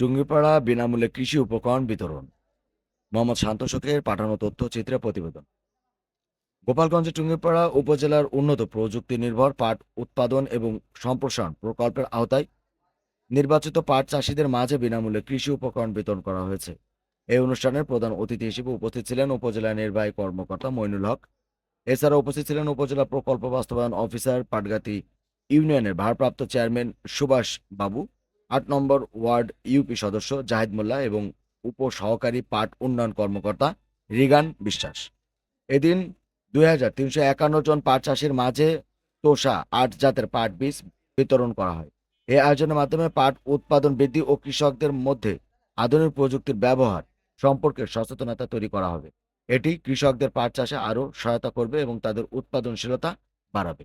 টুঙ্গিপাড়া বিনামূল্যে কৃষি উপকরণ বিতরণ। মোহাম্মদ শান্ত শোকের পাঠানো তথ্যচিত্রে প্রতিবেদন। গোপালগঞ্জের টুঙ্গিপাড়া উপজেলার উন্নত প্রযুক্তি নির্ভর পাট উৎপাদন এবং সম্প্রসারণ প্রকল্পের আওতায় নির্বাচিত পাট চাষিদের মাঝে বিনামূল্যে কৃষি উপকরণ বিতরণ করা হয়েছে। এই অনুষ্ঠানের প্রধান অতিথি হিসেবে উপস্থিত ছিলেন উপজেলা নির্বাহী কর্মকর্তা মইনুল হক। এছাড়া উপস্থিত ছিলেন উপজেলা প্রকল্প বাস্তবায়ন অফিসার পাটগাতি ইউনিয়নের ভারপ্রাপ্ত চেয়ারম্যান সুভাষ বাবু। আট নম্বর ওয়ার্ড ইউপি সদস্য জাহিদ মোল্লা এবং উপ সহকারী পাট উন্নয়ন কর্মকর্তা রিগান বিশ্বাস। এদিন দুই হাজার তিনশো একান্ন জন পাট চাষির মাঝে তোষা আট জাতের পাট বীজ বিতরণ করা হয়। এই আয়োজনের মাধ্যমে পাট উৎপাদন বৃদ্ধি ও কৃষকদের মধ্যে আধুনিক প্রযুক্তির ব্যবহার সম্পর্কে সচেতনতা তৈরি করা হবে। এটি কৃষকদের পাট চাষে আরও সহায়তা করবে এবং তাদের উৎপাদনশীলতা বাড়াবে।